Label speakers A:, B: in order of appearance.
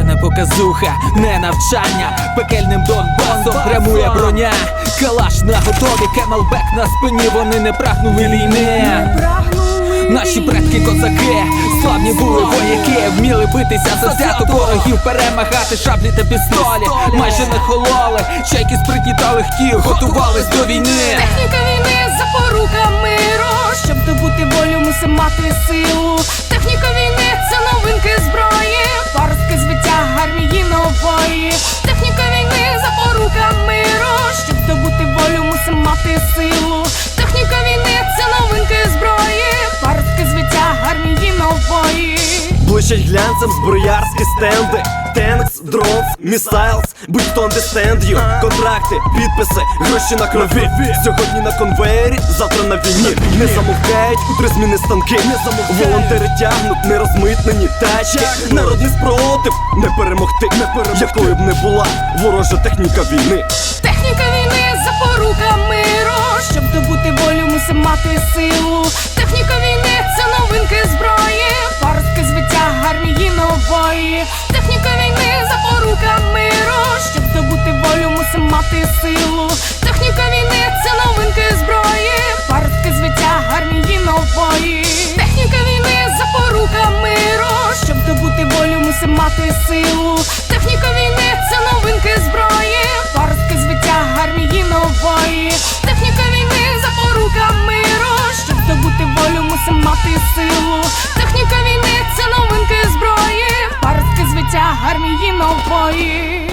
A: показуха, не навчання, пекельним донбасом прямує броня. Калаш на готові, кемелбек на спині, вони не прагнули війни. Наші предки козаки, славні були вояки, вміли битися за взяток ворогів, перемагати шаблі та пістолі, майже не хололи, чайки спритні та легкі, готувались до війни. Техніка
B: війни запорука миру. Щоб добути волю, мусимо мати силу. Мати силу. Техніка війни це новинки зброї. Паростки звиття армії нової.
C: Блищать глянцем зброярські стенди. Тенкс, дронс, місайлс, будь-хто understand you Контракти, підписи, гроші на крові. Сьогодні на конвеєрі, завтра на війні. Не замовкають у три зміни станки. Не Волонтери тягнуть нерозмитнені тачки Народний спротив не перемогти, не перемогти. Якою б не була ворожа техніка війни.
B: Техніка мати силу. Техніка війни це новинки зброї. Паростки звиття армії нової. Техніка війни запорука миру. Щоб здобути волю, мусимо мати силу. Техніка війни це новинки зброї. Паростки звиття армії нової. Техніка війни запорука миру. Щоб добути волю, мусимо мати силу. навчитися мати силу. Техніка війни це новинки зброї, парки звиття армії нової.